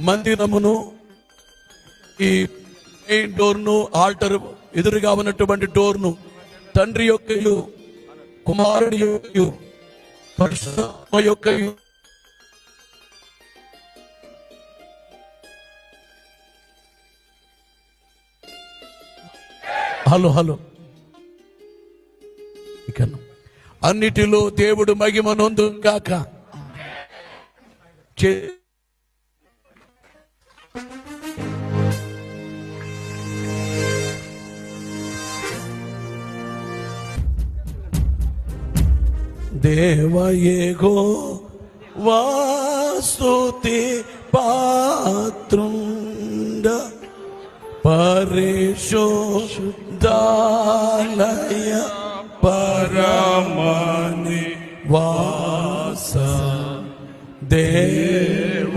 మందిరమును ఈ main డోర్ను alter ఎదురుగా ఉన్నటువంటి డోర్ను తండ్రి యొక్క కుమారుడి యొక్క పరిశుద్ధాత్మ యొక్క హలో హలో. ఇక అన్నిటిలో దేవుడు మహిమ నొందు గాక. చే- దేవయేగో వాస్తుతి పాత్రుండ పరిశుద్ధాలయ పరమని వాస. దేవయేగో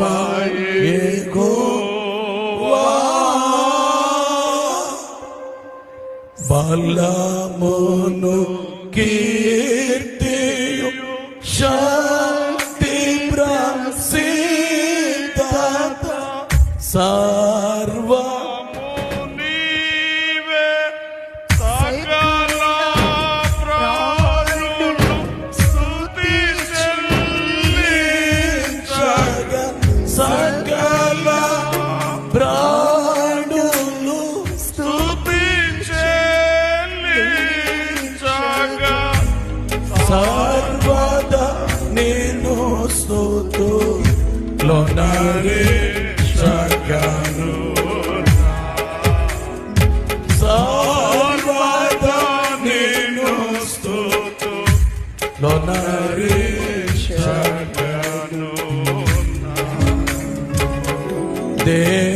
బలమును కీ Shanti Brahma Sita tu clonare sacano salvata nel nostro clonare sacano de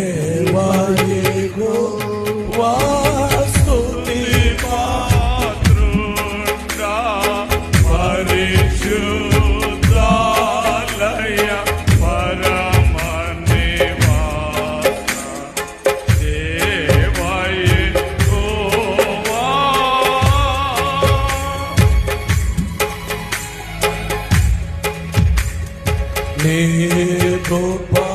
Nirupa